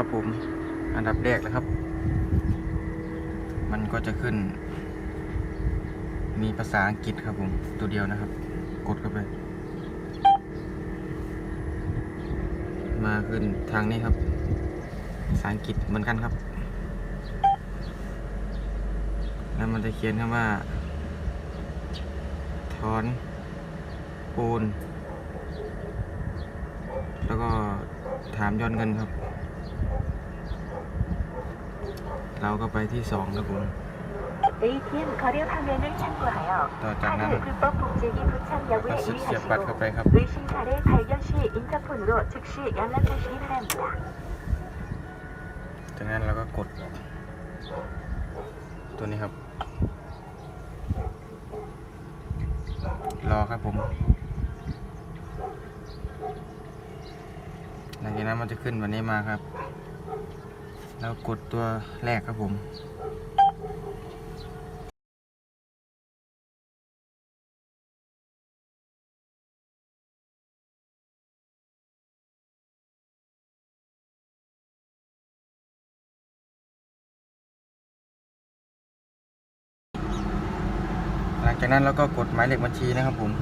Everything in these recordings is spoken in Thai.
ครับผม อันดับแรกเลยครับ มันก็จะขึ้น มีภาษาอังกฤษครับผม ตัวเดียวนะครับ กดเข้าไป มาขึ้นทางนี้ครับ ภาษาอังกฤษเหมือนกันครับ แล้วมันจะเขียนคำว่า ถอนปูน แล้วก็ถามยอดเงินครับ เราก็ไปที่สองครับผม ATM 거래 화면을 참고하여 또 카드 불법 복제기 부착 여부에 ก็เสียบบัตรเข้าไปครับ 의심 사례 발견 시 인터폰으로 즉시 연락하시기 바랍니다. จากนั้นเราก็กด ตัวนี้ครับ รอครับผม หลังจากนั้นมันจะขึ้นวันนี้มาครับ แล้วกดตัวแรกครับผม หลังจากนั้นเราก็กดหมายเลขบัญชีนะครับผม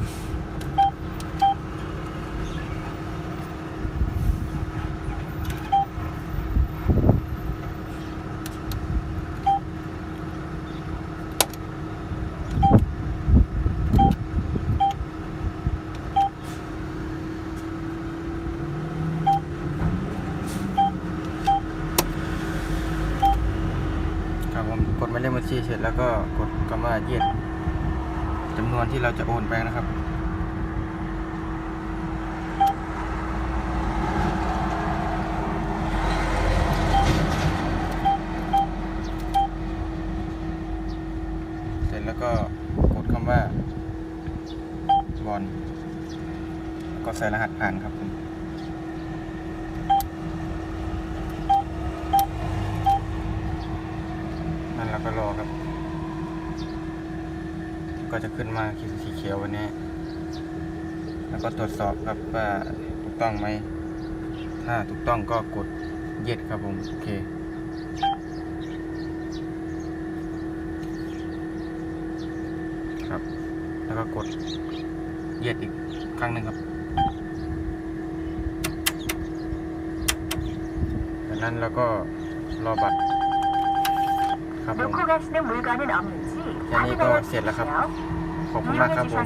ครับ ผมกดหมายเลขบัญชีเสร็จแล้วก็กดคำว่าเย็ดจำนวนที่เราจะโอนไปนะครับเสร็จแล้วก็กดคำว่าบอลก็ใส่รหัสผ่านครับผม นั่นเราก็รอครับ ก็จะขึ้นมาขีดสีเขียววันนี้ แล้วก็ตรวจสอบครับว่าถูกต้องไหม ถ้าถูกต้องก็กดเย็ดครับผม โอเคครับ แล้วก็กดเย็ดอีกครั้งหนึ่งครับ จากนั้นเราก็รอบัตรครับผม แค่นี้ก็เสร็จแล้วครับ ขอบคุณมากครับผม